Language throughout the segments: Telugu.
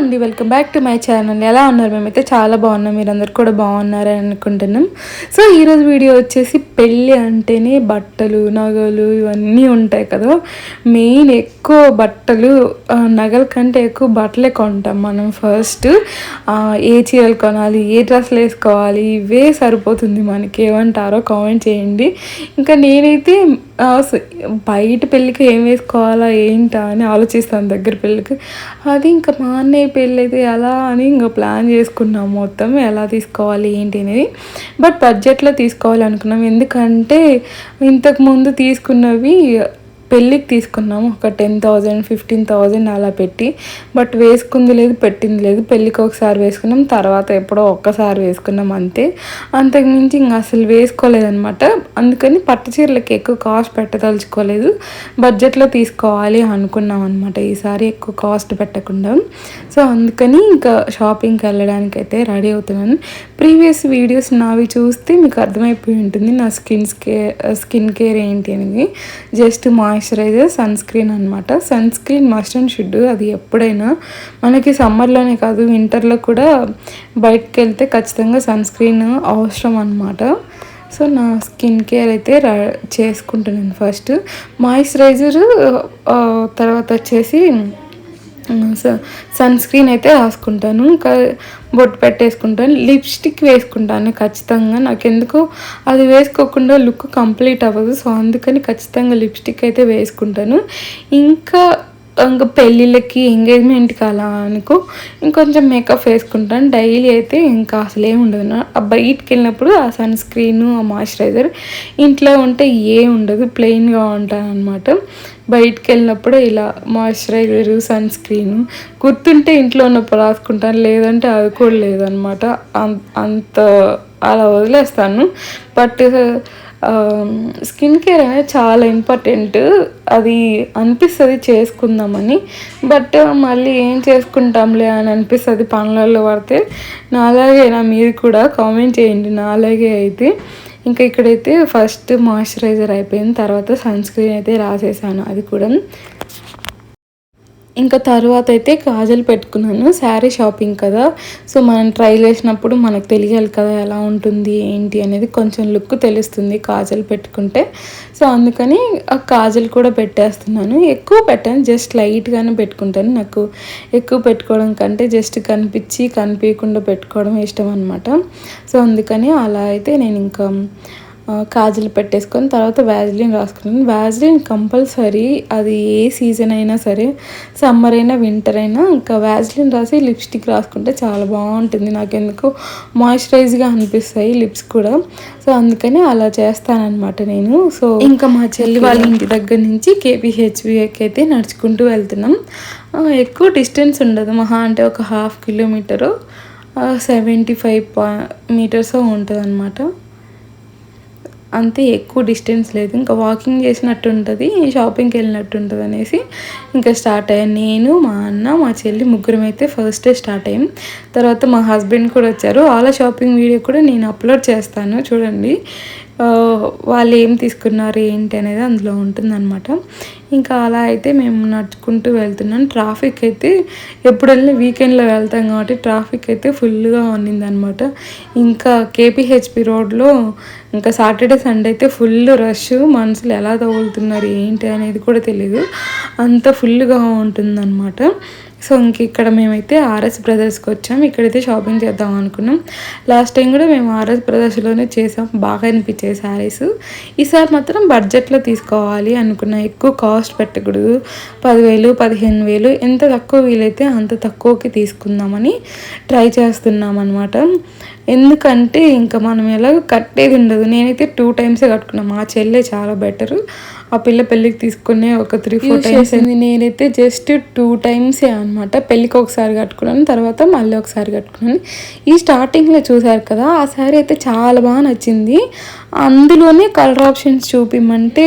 అండి welcome back to my channel ఎలా ఉన్నారు? మేమైతే చాలా బాగున్నాం. మీరందరూ కూడా బాగున్నారని అనుకుంటున్నాం. సో ఈరోజు వీడియో వచ్చేసి పెళ్ళి అంటేనే బట్టలు నగలు ఇవన్నీ ఉంటాయి కదా. మెయిన్ ఎక్కువ బట్టలు నగల కంటే ఎక్కువ బట్టలే కొంటాం మనం ఫస్ట్ ఏ చీరలు కొనాలి ఏ డ్రెస్సులు వేసుకోవాలి ఇవే సరిపోతుంది మనకి. ఏమంటారో కామెంట్ చేయండి. ఇంకా నేనైతే బయట పెళ్ళికి ఏం వేసుకోవాలా ఏంటా అని ఆలోచిస్తాను దగ్గర పెళ్ళికి. అది ఇంకా మా అన్నయ్య పెళ్ళి అయితే ఎలా అని ఇంకా ప్లాన్ చేసుకున్నాం మొత్తం ఎలా తీసుకోవాలి ఏంటి అనేది. బట్ బడ్జెట్లో తీసుకోవాలి అనుకున్నాం ఎందుకంటే ఇంతకుముందు తీసుకున్నవి పెళ్ళికి తీసుకున్నాము. ఒక టెన్ థౌజండ్ ఫిఫ్టీన్ థౌజండ్ అలా పెట్టి. బట్ వేసుకుంది లేదు పెట్టింది లేదు. పెళ్ళికి ఒకసారి వేసుకున్నాం తర్వాత ఎప్పుడో ఒక్కసారి వేసుకున్నాం అంతే. అంతకుమించి ఇంకా అసలు వేసుకోలేదనమాట అందుకని పట్టు చీరలకి ఎక్కువ కాస్ట్ పెట్టదలుచుకోలేదు. బడ్జెట్లో తీసుకోవాలి అనుకున్నాం అనమాట ఈసారి ఎక్కువ కాస్ట్ పెట్టకుండా. సో అందుకని ఇంకా షాపింగ్కి వెళ్ళడానికి అయితే రెడీ అవుతున్నాను. ప్రీవియస్ వీడియోస్ నావి చూస్తే మీకు అర్థమైపోయి ఉంటుంది. నా స్కిన్స్ కేర్ స్కిన్ కేర్ ఏంటి అనేది. జస్ట్ మాయిశ్చరైజర్ సన్ స్క్రీన్ అనమాట sunscreen must and should అది ఎప్పుడైనా మనకి సమ్మర్లోనే కాదు వింటర్లో కూడా బయటకు వెళ్తే ఖచ్చితంగా సన్ స్క్రీన్ అవసరం అనమాట సో నా స్కిన్ కేర్ అయితే ర- చేసుకుంటున్నాను ఫస్ట్ మాయిశ్చరైజర్ తర్వాత వచ్చేసి సన్ స్క్రీన్ అయితే రాసుకుంటాను. ఇంకా బొట్టు పెట్టేసుకుంటాను లిప్స్టిక్ వేసుకుంటాను ఖచ్చితంగా. నాకు ఎందుకు అది వేసుకోకుండా లుక్ కంప్లీట్ అవ్వదు. సో అందుకని ఖచ్చితంగా లిప్స్టిక్ అయితే వేసుకుంటాను. ఇంకా ఇంకా పెళ్ళిళ్ళకి ఎంగేజ్మెంట్కి అలా అనుకో ఇంకొంచెం మేకప్ వేసుకుంటాను. డైలీ అయితే ఇంకా అసలు ఏమి ఉండదు. నా ఆ బయటికి వెళ్ళినప్పుడు ఆ సన్ స్క్రీను ఆ మాయిశ్చరైజర్ ఇంట్లో ఉంటే ఏ ఉండదు. ప్లెయిన్గా ఉంటాను అనమాట బయటికి వెళ్ళినప్పుడు ఇలా మాయిశ్చరైజర్ సన్ స్క్రీన్ గుర్తుంటే ఇంట్లో ఉన్నప్పుడు రాసుకుంటాను. లేదంటే అది కూడా లేదనమాట అంత అలా వదిలేస్తాను. బట్ స్కిన్ కేర్ అనేది చాలా ఇంపార్టెంట్. అది అనిపిస్తుంది చేసుకుందామని. బట్ మళ్ళీ ఏం చేసుకుంటాంలే అని అనిపిస్తుంది పనులలో పడితే. నాలాగే నా మీరు కూడా కామెంట్ చేయండి. నాలాగే అయితే. ఇంకా ఇక్కడైతే ఫస్ట్ మాయిశ్చరైజర్ అయిపోయింది తర్వాత సన్ స్క్రీన్ అయితే రాసేసాను. అది కూడా ఇంకా తర్వాత అయితే కాజల్ పెట్టుకున్నాను శారీ షాపింగ్ కదా. సో మనం ట్రై చేసినప్పుడు మనకు తెలియాలి కదా ఎలా ఉంటుంది ఏంటి అనేది కొంచెం లుక్ తెలుస్తుంది కాజల్ పెట్టుకుంటే. సో అందుకని ఆ కాజల్ కూడా పెట్టేస్తున్నాను. ఎక్కువ పెట్టాను జస్ట్ లైట్గానే పెట్టుకుంటాను. నాకు ఎక్కువ పెట్టుకోవడం కంటే జస్ట్ కనిపించి కనిపించకుండా పెట్టుకోవడం ఇష్టం అనమాట సో అందుకని అలా అయితే నేను ఇంకా కాజల్ పెట్టేసుకొని తర్వాత వ్యాజ్లిన్ రాసుకున్నాను. వ్యాజ్లిన్ కంపల్సరీ అది ఏ సీజన్ అయినా సరే సమ్మర్ అయినా వింటర్ అయినా ఇంకా వ్యాజ్లిన్ రాసి లిప్స్టిక్ రాసుకుంటే చాలా బాగుంటుంది. నాకు ఎందుకు మాయిశ్చరైజ్గా అనిపిస్తాయి లిప్స్ కూడా. సో అందుకని అలా చేస్తానన్నమాట నేను. సో ఇంకా మా చెల్లి వాళ్ళ ఇంటి దగ్గర నుంచి కేపీహెచ్వికి అయితే నడుచుకుంటూ వెళ్తున్నాం. ఎక్కువ డిస్టెన్స్ ఉండదు. మహా అంటే ఒక హాఫ్ కిలోమీటరు సెవెంటీ ఫైవ్ పా మీటర్స్ ఉంటుంది అనమాట అంతే ఎక్కువ డిస్టెన్స్ లేదు. ఇంకా వాకింగ్ చేసినట్టు ఉంటుంది షాపింగ్కి వెళ్ళినట్టు ఉంటుంది అనేసి ఇంకా స్టార్ట్ అయ్యాను నేను మా అన్న మా చెల్లి ముగ్గురం అయితే ఫస్ట్ స్టార్ట్ అయ్యాం. తర్వాత మా హస్బెండ్ కూడా వచ్చారు. వాళ్ళ షాపింగ్ వీడియో కూడా నేను అప్లోడ్ చేస్తాను. చూడండి. వాళ్ళు ఏం తీసుకున్నారు ఏంటి అనేది అందులో ఉంటుందన్నమాట. ఇంకా అలా అయితే మేము నడుచుకుంటూ వెళ్తున్నాం. ట్రాఫిక్ అయితే ఎప్పుడైనా వీకెండ్లో వెళ్తాం కాబట్టి ట్రాఫిక్ అయితే ఫుల్గా ఉన్నిందనమాట ఇంకా కేపీహెచ్పి రోడ్లో ఇంకా సాటర్డే సండే అయితే ఫుల్ రష్ మనుషులు ఎలా తగులుతున్నారు ఏంటి అనేది కూడా తెలియదు అంత ఫుల్గా ఉంటుందన్నమాట. సో ఇంక ఇక్కడ మేమైతే ఆర్ఎస్ బ్రదర్స్కి వచ్చాం. ఇక్కడైతే షాపింగ్ చేద్దాం అనుకున్నాం. లాస్ట్ టైం కూడా మేము ఆర్ఎస్ బ్రదర్స్లోనే చేసాం. బాగా అనిపించే శారీస్. ఈసారి మాత్రం బడ్జెట్లో తీసుకోవాలి అనుకున్నా. ఎక్కువ కాస్ట్ పెట్టకూడదు. పదివేలు పదిహేను వేలు ఎంత తక్కువ వీలైతే అంత తక్కువకి తీసుకుందామని ట్రై చేస్తున్నాం అనమాట ఎందుకంటే ఇంకా మనం ఎలాగో కట్టేది ఉండదు. నేనైతే టూ టైమ్సే కట్టుకున్నాం. మా చెల్లె చాలా బెటర్. ఆ పిల్ల పెళ్ళికి తీసుకునే ఒక త్రీ ఫోర్ టైమ్స్ అయింది. నేనైతే జస్ట్ టూ టైమ్సే అనమాట పెళ్ళికి ఒకసారి కట్టుకున్నాను తర్వాత మళ్ళీ ఒకసారి కట్టుకున్నాను. ఈ స్టార్టింగ్లో చూసారు కదా ఆ శారీ అయితే చాలా బాగా నచ్చింది. అందులోనే కలర్ ఆప్షన్స్ చూపిమంటే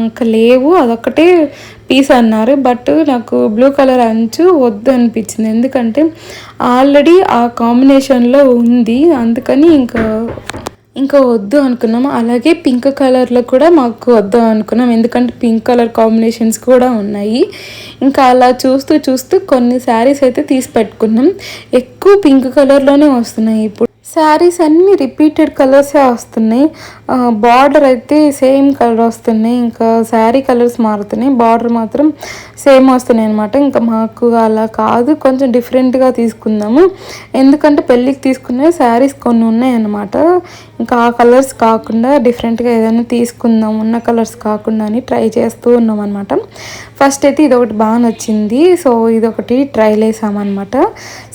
ఇంకా లేవు. అదొక్కటే పీస్ అన్నారు. బట్ నాకు బ్లూ కలర్ అంచు వద్దు అనిపించింది. ఎందుకంటే ఆల్రెడీ ఆ కాంబినేషన్లో ఉంది. అందుకని ఇంకా ఇంకా వద్దు అనుకున్నాము అలాగే పింక్ కలర్లో కూడా మాకు వద్దు అనుకున్నాం. ఎందుకంటే పింక్ కలర్ కాంబినేషన్స్ కూడా ఉన్నాయి. ఇంకా అలా చూస్తూ చూస్తూ కొన్ని శారీస్ అయితే తీసి పెట్టుకున్నాం. ఎక్కువ పింక్ కలర్లోనే వస్తున్నాయి ఇప్పుడు. శారీస్ అన్నీ రిపీటెడ్ కలర్సే వస్తున్నాయి. బార్డర్ అయితే సేమ్ కలర్ వస్తున్నాయి. ఇంకా శారీ కలర్స్ మారుతున్నాయి. బార్డర్ మాత్రం సేమ్ వస్తున్నాయి అనమాట ఇంకా మాకు అలా కాదు. కొంచెం డిఫరెంట్గా తీసుకుందాము. ఎందుకంటే పెళ్ళికి తీసుకునే శారీస్ కొన్ని ఉన్నాయన్నమాట ఇంకా ఆ కలర్స్ కాకుండా డిఫరెంట్గా ఏదైనా తీసుకుందాం ఉన్న కలర్స్ కాకుండా అని ట్రై చేస్తూ ఉన్నాం అనమాట ఫస్ట్ అయితే ఇది ఒకటి బాగా నచ్చింది. సో ఇది ఒకటి ట్రైల్ వేసామన్నమాట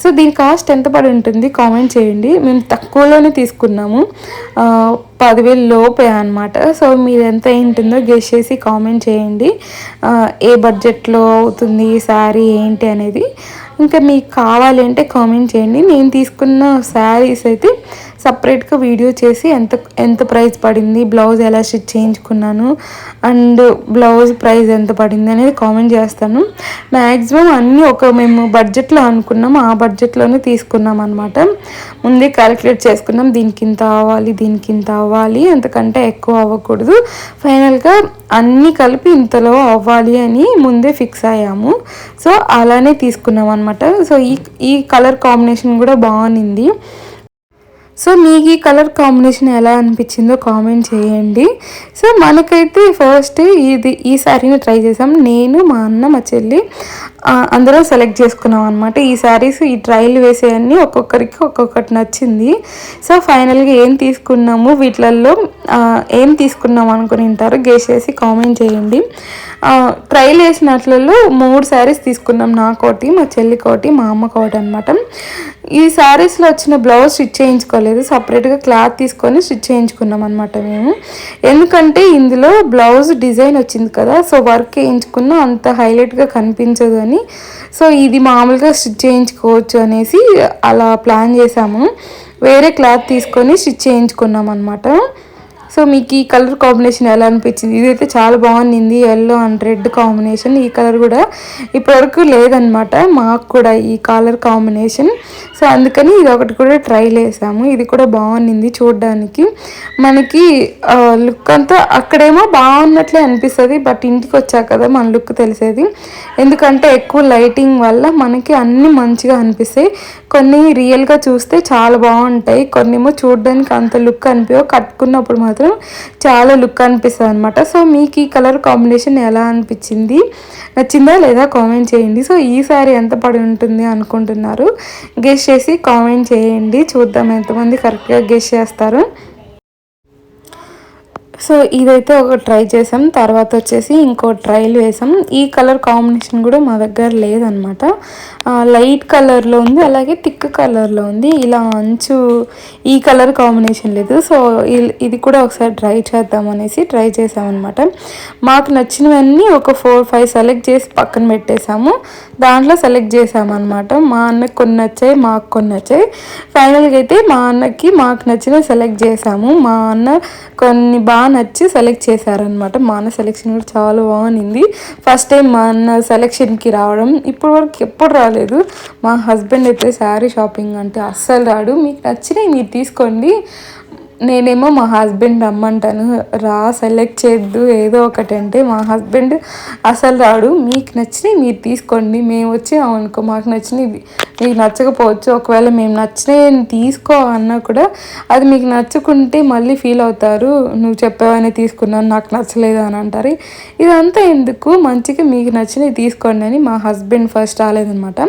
సో దీని కాస్ట్ ఎంత పడి ఉంటుంది? కామెంట్ చేయండి. మేము తక్కువలోనే తీసుకున్నాము. పదివేలు లోపే అనమాట సో మీరు ఎంత ఉంటుందో గెస్ చేసి కామెంట్ చేయండి. ఏ బడ్జెట్లో అవుతుంది శారీ ఏంటి అనేది. ఇంకా మీకు కావాలి అంటే కామెంట్ చేయండి. నేను తీసుకున్న శారీస్ అయితే సపరేట్గా వీడియో చేసి ఎంత ఎంత ప్రైస్ పడింది బ్లౌజ్ ఎలా స్టిచ్ చేయించుకున్నాను అండ్ బ్లౌజ్ ప్రైస్ ఎంత పడింది అనేది కామెంట్ చేస్తాను. మ్యాక్సిమం అన్నీ ఒక మేము బడ్జెట్లో అనుకున్నాం ఆ బడ్జెట్లోనే తీసుకున్నాం అనమాట ముందే క్యాలిక్యులేట్ చేసుకున్నాం దీనికి ఇంత అవ్వాలి దీనికి ఇంత అవ్వాలి అంతకంటే ఎక్కువ అవ్వకూడదు. ఫైనల్గా అన్నీ కలిపి ఇంతలో అవ్వాలి అని ముందే ఫిక్స్ అయ్యాము. సో అలానే తీసుకున్నాం అనమాట సో ఈ ఈ కలర్ కాంబినేషన్ కూడా బాగుంది. సో మీకు ఈ కలర్ కాంబినేషన్ ఎలా అనిపించిందో కామెంట్ చేయండి. సో మనకైతే ఫస్ట్ ఇది ఈ శారీని ట్రై చేసాం. నేను మా అన్న మా చెల్లి. అందరం సెలెక్ట్ చేసుకున్నాం అనమాట ఈ శారీస్ ఈ ట్రయల్ వేసేయన్నీ ఒక్కొక్కరికి ఒక్కొక్కటి నచ్చింది. సో ఫైనల్గా ఏం తీసుకున్నాము? వీటిలలో ఏం తీసుకున్నాం అనుకుని ఉంటారు గేస్ చేసి కామెంట్ చేయండి. ట్రయల్ వేసినట్లలో మూడు శారీస్ తీసుకున్నాం. నాకోటి మా చెల్లికోటి మా అమ్మకోటి అనమాట ఈ శారీస్లో వచ్చిన బ్లౌజ్ స్టిచ్ చేయించుకోలేదు. సపరేట్గా క్లాత్ తీసుకొని స్టిచ్ చేయించుకున్నాం అనమాట మేము. ఎందుకంటే ఇందులో బ్లౌజ్ డిజైన్ వచ్చింది కదా సో వర్క్ వేయించుకున్న అంత హైలైట్గా కనిపించదు అని సో ఇది మామూలుగా స్టిచ్ చేయించుకోవచ్చు అనేసి అలా ప్లాన్ చేసాము వేరే క్లాత్ తీసుకొని స్టిచ్ చేయించుకున్నాం అనమాట సో మీకు ఈ కలర్ కాంబినేషన్ ఎలా అనిపించింది? ఇదైతే చాలా బాగుంది ఎల్లో అండ్ రెడ్ కాంబినేషన్ ఈ కలర్ కూడా ఇప్పటివరకు లేదనమాట మాకు కూడా ఈ కలర్ కాంబినేషన్. సో అందుకని ఇది ఒకటి కూడా ట్రై చేసాము. ఇది కూడా బాగుంది చూడడానికి. మనకి లుక్ అంతా అక్కడేమో బాగున్నట్లే అనిపిస్తుంది. బట్ ఇంటికి వచ్చాక కదా మన లుక్ తెలిసేది. ఎందుకంటే ఎక్కువ లైటింగ్ వల్ల మనకి అన్నీ మంచిగా అనిపిస్తాయి. కొన్ని రియల్గా చూస్తే చాలా బాగుంటాయి. కొన్ని ఏమో చూడడానికి అంత లుక్ అనిపించవు కట్టుకున్నప్పుడు మాత్రం చాలా లుక్ అనిపిస్తుంది అనమాట సో మీకు ఈ కలర్ కాంబినేషన్ ఎలా అనిపించింది? నచ్చిందా లేదా కామెంట్ చేయండి. సో ఈ సారీ ఎంత పడి ఉంటుంది అనుకుంటున్నారు? గెస్ట్ చేసి కామెంట్ చేయండి. చూద్దాం ఎంతమంది కరెక్ట్గా గెస్ట్ చేస్తారు. సో ఇదైతే ఒక ట్రై చేసాం. తర్వాత వచ్చేసి ఇంకో ట్రైల్ వేసాం. ఈ కలర్ కాంబినేషన్ కూడా మా దగ్గర లేదనమాట. లైట్ కలర్లో ఉంది అలాగే థిక్ కలర్లో ఉంది. ఇలా అంచు ఈ కలర్ కాంబినేషన్ లేదు. సో ఇది కూడా ఒకసారి ట్రై చేద్దాం అనేసి ట్రై చేసామన్నమాట మాకు నచ్చినవన్నీ ఒక ఫోర్ ఫైవ్ సెలెక్ట్ చేసి పక్కన పెట్టేశాము. దాంట్లో సెలెక్ట్ చేసామన్నమాట మా అన్నకి కొన్ని నచ్చాయి మాకు కొన్ని నచ్చాయి. ఫైనల్గా అయితే మా అన్నకి మాకు నచ్చినవి సెలెక్ట్ చేసాము. మా అన్న కొన్ని బాగా నచ్చి సెలెక్ట్ చేశారనమాట మా అన్న సెలెక్షన్ కూడా చాలా బాగుంది ఫస్ట్ టైం మా అన్న సెలెక్షన్కి రావడం ఇప్పటి వరకు ఎప్పుడు రాలేదు. మా హస్బెండ్ అయితే శారీ షాపింగ్ అంటే అస్సలు రాడు. మీకు నచ్చినవి మీరు తీసుకోండి. నేనేమో మా హస్బెండ్ రమ్మంటాను. రా సెలెక్ట్ చేద్దు ఏదో ఒకటి అంటే మా హస్బెండ్ అసలు రాడు. మీకు నచ్చినవి మీరు తీసుకోండి. మేము వచ్చి అవనుకో మాకు నచ్చినవి మీకు నచ్చకపోవచ్చు. ఒకవేళ మేము నచ్చినవి తీసుకో అన్నా కూడా అది మీకు నచ్చుకుంటే మళ్ళీ ఫీల్ అవుతారు. నువ్వు చెప్పేవని తీసుకున్నాను నాకు నచ్చలేదు అని అంటారు. ఇదంతా ఎందుకు? మంచిగా మీకు నచ్చినవి తీసుకోండి అని మా హస్బెండ్ ఫస్ట్ రాలేదనమాట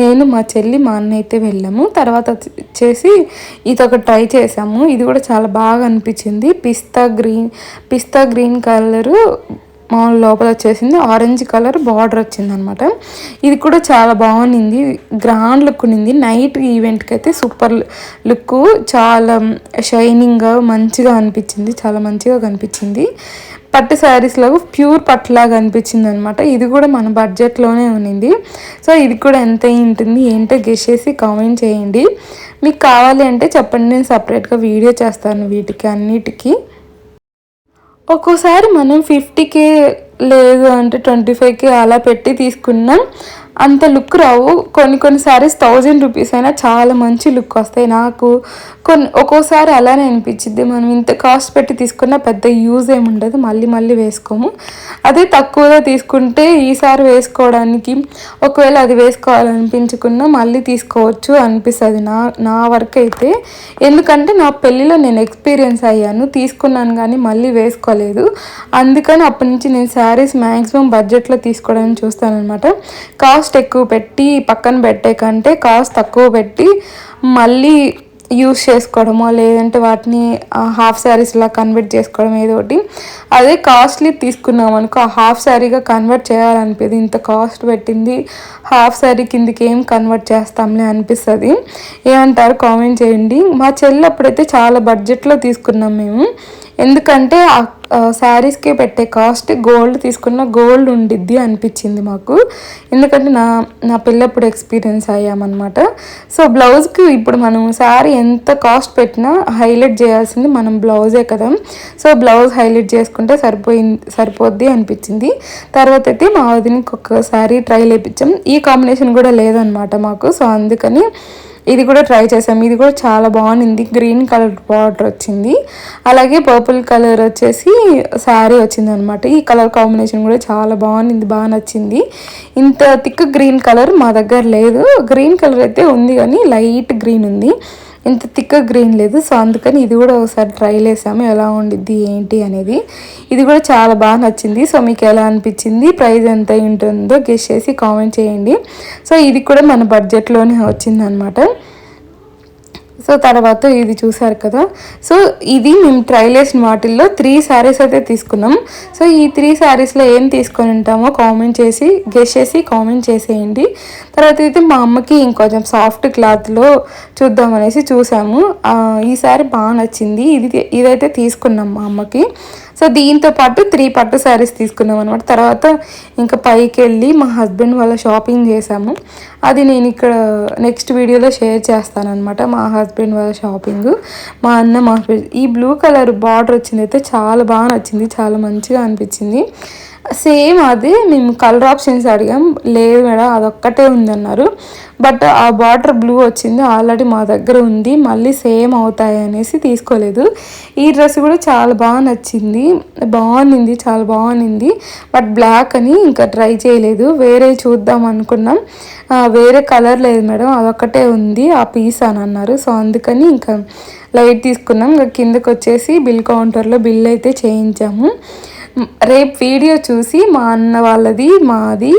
నేను మా చెల్లి మా అన్న అయితే వెళ్ళాము. తర్వాత వచ్చేసి ఇది ఒక ట్రై చేసాము ఇది కూడా చాలా బాగా అనిపించింది. Pista green pista green colour మామూలు లోపల వచ్చేసింది. ఆరెంజ్ కలర్ బార్డర్ వచ్చింది అనమాట ఇది కూడా చాలా బాగుంది గ్రాండ్ లుక్ ఉన్నింది నైట్ ఈవెంట్కి అయితే సూపర్ లుక్ చాలా షైనింగ్గా మంచిగా అనిపించింది. చాలా మంచిగా కనిపించింది. పట్టు శారీస్లో ప్యూర్ పట్టులాగా అనిపించింది అనమాట ఇది కూడా మన బడ్జెట్లోనే ఉన్నింది సో ఇది కూడా ఎంత ఉంటుంది ఏంటో గెస్ చేసి కామెంట్ చేయండి. మీకు కావాలి అంటే చెప్పండి. నేను సపరేట్గా వీడియో చేస్తాను వీటికి అన్నిటికీ. ఒక్కోసారి మనం ఫిఫ్టీకి లేదు అంటే ట్వంటీ ఫైవ్కి అలా పెట్టి తీసుకున్నాం. అంత లుక్ రావు. కొన్ని కొన్ని శారీస్ థౌజండ్ రూపీస్ అయినా చాలా మంచి లుక్ వస్తాయి. నాకు కొన్ని ఒక్కోసారి అలానే అనిపించింది మనం ఇంత కాస్ట్ పెట్టి తీసుకున్న పెద్ద యూజ్ ఏమి ఉండదు. మళ్ళీ మళ్ళీ వేసుకోము. అదే తక్కువగా తీసుకుంటే ఈసారి వేసుకోవడానికి ఒకవేళ అది వేసుకోవాలనిపించుకున్నా మళ్ళీ తీసుకోవచ్చు అనిపిస్తుంది. నా నా వరకు అయితే. ఎందుకంటే నా పెళ్ళిలో నేను ఎక్స్పీరియన్స్ అయ్యాను. తీసుకున్నాను కానీ మళ్ళీ వేసుకోలేదు. అందుకని అప్పటి నుంచి నేను శారీస్ మ్యాక్సిమం బడ్జెట్లో తీసుకోవడానికి చూస్తానమాట కాస్ట్ కాస్ట్ ఎక్కువ పెట్టి పక్కన పెట్టే కంటే కాస్ట్ తక్కువ పెట్టి మళ్ళీ యూస్ చేసుకోవడమో లేదంటే వాటిని హాఫ్ శారీస్లా కన్వర్ట్ చేసుకోవడం ఏదో ఒకటి. అదే కాస్ట్లీ తీసుకున్నాం అనుకో ఆ హాఫ్ శారీగా కన్వర్ట్ చేయాలనిపిది. ఇంత కాస్ట్ పెట్టింది హాఫ్ శారీ కిందికి ఏం కన్వర్ట్ చేస్తాంలే అనిపిస్తుంది. ఏమంటారు? కామెంట్ చేయండి. మా చెల్లి అప్పుడైతే చాలా బడ్జెట్లో తీసుకున్నాం మేము. ఎందుకంటే శారీస్కి పెట్టే కాస్ట్ గోల్డ్ తీసుకున్న గోల్డ్ ఉండిద్ది అనిపించింది మాకు. ఎందుకంటే నా నా పిల్లప్పుడు ఎక్స్పీరియన్స్ అయ్యామన్నమాట. సో బ్లౌజ్కి ఇప్పుడు మనం శారీ ఎంత కాస్ట్ పెట్టినా హైలైట్ చేయాల్సింది మనం బ్లౌజే కదా. సో బ్లౌజ్ హైలైట్ చేసుకుంటే సరిపోయింది సరిపోద్ది అనిపించింది. తర్వాత అయితే మా వదినకి ఒక శారీ ట్రై లేపించాం. ఈ కాంబినేషన్ కూడా లేదనమాట మాకు. సో అందుకని ఇది కూడా ట్రై చేసాము ఇది కూడా చాలా బాగుంది. గ్రీన్ కలర్ బార్డర్ వచ్చింది. అలాగే పర్పుల్ కలర్ వచ్చేసి శారీ వచ్చింది అనమాట ఈ కలర్ కాంబినేషన్ కూడా చాలా బాగుంది. బాగా నచ్చింది. ఇంత థిక్ గ్రీన్ కలర్ మా దగ్గర లేదు. గ్రీన్ కలర్ అయితే ఉంది కానీ లైట్ గ్రీన్ ఉంది. ఇంత థిక్ గ్రీన్ లేదు. సో అందుకని ఇది కూడా ఒకసారి ట్రై చేసాము ఎలా ఉండిద్ది ఏంటి అనేది. ఇది కూడా చాలా బాగా నచ్చింది. సో మీకు ఎలా అనిపించింది ప్రైస్ ఎంత ఉంటుందో గెస్ట్ చేసి కామెంట్ చేయండి. సో ఇది కూడా మన బడ్జెట్లోనే వచ్చిందనమాట సో తర్వాత ఇది చూసారు కదా. సో ఇది మేము ట్రైల్ చేసిన వాటిల్లో త్రీ శారీస్ అయితే తీసుకున్నాం. సో ఈ త్రీ శారీస్లో ఏం తీసుకొని ఉంటామో కామెంట్ చేసి గెస్ చేసి కామెంట్ చేసేయండి. తర్వాత అయితే మా అమ్మకి ఇంకొంచెం సాఫ్ట్ క్లాత్లో చూద్దామనేసి చూసాము. ఈ బాగా నచ్చింది. ఇది ఇదైతే తీసుకున్నాం మా అమ్మకి. సో దీంతో పాటు త్రీ పట్టు శారీస్ తీసుకున్నాం అనమాట తర్వాత ఇంకా పైకి వెళ్ళి మా హస్బెండ్ వాళ్ళ షాపింగ్ చేసాము. అది నేను ఇక్కడ నెక్స్ట్ వీడియోలో షేర్ చేస్తాను అనమాట మా హస్బెండ్ వాళ్ళ షాపింగ్ మా అన్న మా ఈ బ్లూ కలర్ బార్డర్ వచ్చింది అయితే చాలా బాగా నచ్చింది చాలా మంచిగా అనిపించింది. సేమ్ అది మేము కలర్ ఆప్షన్స్ అడిగాం. లేదు మేడం అదొక్కటే ఉందన్నారు. బట్ ఆ బార్డర్ బ్లూ వచ్చింది ఆల్రెడీ మా దగ్గర ఉంది మళ్ళీ సేమ్ అవుతాయి అనేసి తీసుకోలేదు. ఈ డ్రెస్ కూడా చాలా బాగా నచ్చింది బాగుంది చాలా బాగుంది. బట్ బ్లాక్ అని ఇంకా ట్రై చేయలేదు వేరే చూద్దాం అనుకున్నాం. వేరే కలర్ లేదు మేడం అదొక్కటే ఉంది ఆ పీస్ అని అన్నారు. సో అందుకని ఇంకా లైట్ తీసుకున్నాం ఇంకా కిందకు వచ్చేసి బిల్ కౌంటర్లో బిల్ అయితే చేయించాము. రేపు వీడియో చూసి మా అన్న వాళ్ళది మాది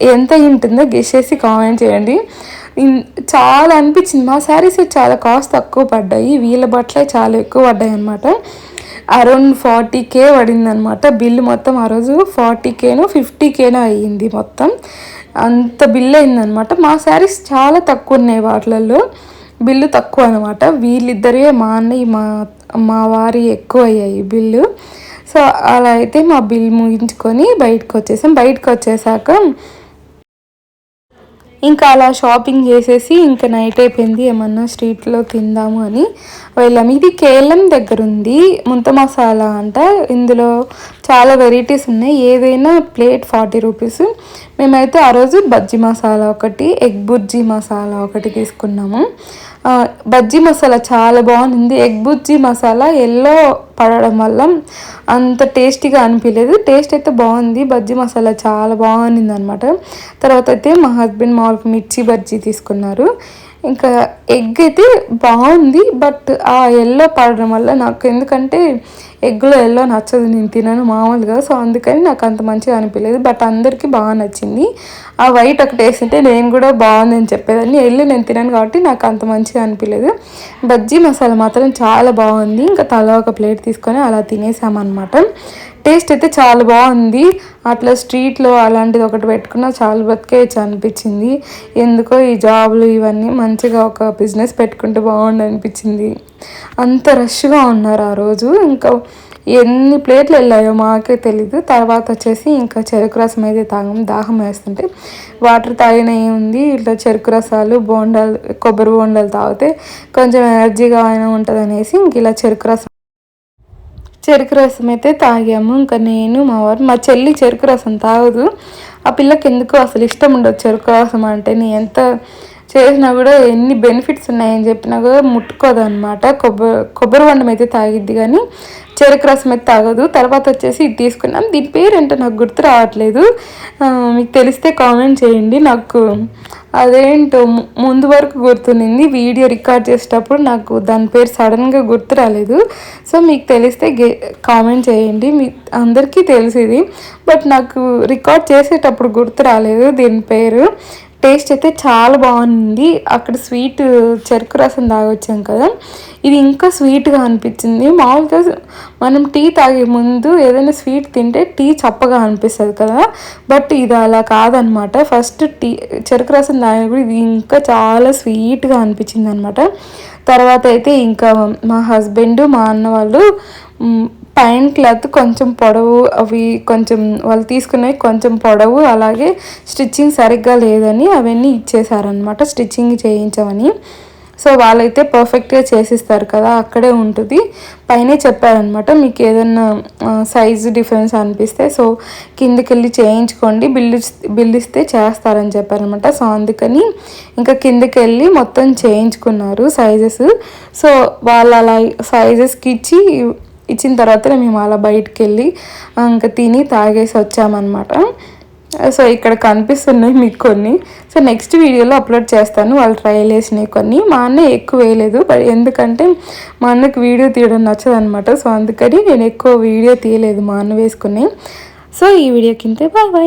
ఎంత ఉంటుందో గెస్ చేసి కామెంట్ చేయండి. చాలా అనిపించింది. మా శారీస్ చాలా కాస్ట్ తక్కువ పడ్డాయి. వీళ్ళ బట్టలే చాలా ఎక్కువ పడ్డాయి అనమాట అరౌండ్ ఫార్టీ కే పడిందనమాట బిల్లు మొత్తం ఆ రోజు ఫార్టీ కేనో ఫిఫ్టీ కేనో అయ్యింది మొత్తం. అంత బిల్ అయిందనమాట మా శారీస్ చాలా తక్కువ ఉన్నాయి వాటిలలో. బిల్లు తక్కువ అనమాట వీళ్ళిద్దరే మా అన్నయ్య మా మా వారి ఎక్కువ అయ్యాయి బిల్లు సో అలా అయితే మా బిల్ ముగించుకొని బయటకు వచ్చేసాం. బయటకు వచ్చేసాక ఇంకా అలా షాపింగ్ చేసేసి ఇంకా నైట్ అయిపోయింది. ఏమన్నా స్ట్రీట్లో తిందాము అని. వెళ్ళాము ఇది కేఎల్ఎం దగ్గర ఉంది ముంత మసాలా అంట. ఇందులో చాలా వెరైటీస్ ఉన్నాయి. ఏదైనా ప్లేట్ ఫార్టీ రూపీస్ మేమైతే ఆ రోజు బజ్జీ మసాలా ఒకటి ఎగ్ బుజ్జీ మసాలా ఒకటి తీసుకున్నాము. బజ్జీ మసాలా చాలా బాగుంది. ఎగ్ బుజ్జీ మసాలా ఎల్లో పడడం వల్ల అంత టేస్టీగా అనిపించలేదు. టేస్ట్ అయితే బాగుంది. బజ్జీ మసాలా చాలా బాగుంది అనమాట తర్వాత అయితే మా హస్బెండ్ మామూలుగా మిర్చి బజ్జీ తీసుకున్నారు. ఇంకా ఎగ్ అయితే బాగుంది బట్ ఆ ఎల్లో పడడం వల్ల నాకు ఎందుకంటే ఎగ్లో ఎల్లో నచ్చదు నేను తినను మామూలుగా. సో అందుకని నాకు అంత మంచిగా అనిపించలేదు. బట్ అందరికీ బాగా నచ్చింది. ఆ వైట్ ఒకటి వేసింటే నేను కూడా బాగుందని చెప్పేదాన్ని. ఎల్లు నేను తినను కాబట్టి నాకు అంత మంచిగా అనిపించలేదు. బజ్జీ మసాలా మాత్రం చాలా బాగుంది. ఇంకా తల ఒక ప్లేట్ తీసుకొని అలా తినేసామన్నమాట. టేస్ట్ అయితే చాలా బాగుంది. అట్లా స్ట్రీట్లో అలాంటిది ఒకటి పెట్టుకున్నా చాలా బతికేయచ్చు అనిపించింది. ఎందుకో ఈ జాబులు ఇవన్నీ మంచిగా ఒక బిజినెస్ పెట్టుకుంటే బాగుండు అనిపించింది. అంత రష్గా ఉన్నారు ఆ రోజు. ఇంకా ఎన్ని ప్లేట్లు వెళ్ళాయో మాకే తెలీదు. తర్వాత వచ్చేసి ఇంకా చెరుకు రసం అయితే తాగం దాహం వేస్తుంటే వాటర్ తాగిన ఏముంది? ఇట్లా చెరుకు రసాలు బోండాలు కొబ్బరి బోండాలు తాగితే కొంచెం ఎనర్జీగా అయినా ఉంటుంది అనేసి ఇంక ఇలా చెరుకు రసం చెరుకు రసం అయితే తాగాము. ఇంకా నేను మా వారు మా చెల్లి చెరుకు రసం తాగదు. ఆ పిల్లకి ఎందుకో అసలు ఇష్టం ఉండదు చెరుకు రసం అంటే? నేను ఎంత చేసినా కూడా ఎన్ని బెనిఫిట్స్ ఉన్నాయని చెప్పినా కూడా ముట్టుకోదు అనమాట కొబ్బరి కొబ్బరి వండం అయితే తాగిద్ది కానీ చెరుకు రసం అయితే తాగదు. తర్వాత వచ్చేసి ఇది తీసుకున్నాం. దీని పేరు ఏంటో నాకు గుర్తు రావట్లేదు. మీకు తెలిస్తే కామెంట్ చేయండి. నాకు అదేంటో ముందు వరకు గుర్తునింది వీడియో రికార్డ్ చేసేటప్పుడు నాకు దాని పేరు సడన్గా గుర్తు రాలేదు. సో మీకు తెలిస్తే గే కామెంట్ చేయండి. మీ అందరికీ తెలిసేది. బట్ నాకు రికార్డ్ చేసేటప్పుడు గుర్తు రాలేదు దీని పేరు. టేస్ట్ అయితే చాలా బాగుంది. అక్కడ స్వీట్ చెరుకు రసం తాగొచ్చాం కదా. ఇది ఇంకా స్వీట్గా అనిపించింది. మామూలుగా మనం టీ తాగే ముందు ఏదైనా స్వీట్ తింటే టీ చప్పగా అనిపిస్తుంది కదా. బట్ ఇది అలా కాదనమాట. ఫస్ట్ టీ చెరుకు రసం తాగినప్పుడు ఇది ఇంకా చాలా స్వీట్గా అనిపించింది అనమాట తర్వాత అయితే ఇంకా మా హస్బెండ్ మా అన్న వాళ్ళు పైన క్లాత్ కొంచెం పొడవు అవి కొంచెం వాళ్ళు తీసుకునేవి కొంచెం పొడవు అలాగే స్టిచ్చింగ్ సరిగ్గా లేదని అవన్నీ ఇచ్చేసారనమాట స్టిచ్చింగ్ చేయించమని. సో వాళ్ళైతే పర్ఫెక్ట్గా చేసిస్తారు కదా అక్కడే ఉంటుంది. పైనే చెప్పారనమాట మీకు ఏదన్నా సైజు డిఫరెన్స్ అనిపిస్తే. సో కిందకెళ్ళి వెళ్ళి చేయించుకోండి బిల్లు బిల్లు ఇస్తే చేస్తారని చెప్పారనమాట సో అందుకని ఇంకా కిందకి వెళ్ళి మొత్తం చేయించుకున్నారు సైజెస్. సో వాళ్ళు అలా సైజెస్కి ఇచ్చి ఇచ్చిన తర్వాత మేము అలా బయటికి వెళ్ళి ఇంకా తిని తాగేసి వచ్చామన్నమాట. సో ఇక్కడ కనిపిస్తున్నాయి మీకు కొన్ని. సో నెక్స్ట్ వీడియోలో అప్లోడ్ చేస్తాను. వాళ్ళు ట్రయల్ వేసినాయి కొన్ని. మా అన్న ఎక్కువ వేయలేదు. ఎందుకంటే మా అన్నకు వీడియో తీయడం నచ్చదనమాట సో అందుకని నేను ఎక్కువ వీడియో తీయలేదు మా అన్న వేసుకుని. సో ఈ వీడియో కింద బాయ్ బాయ్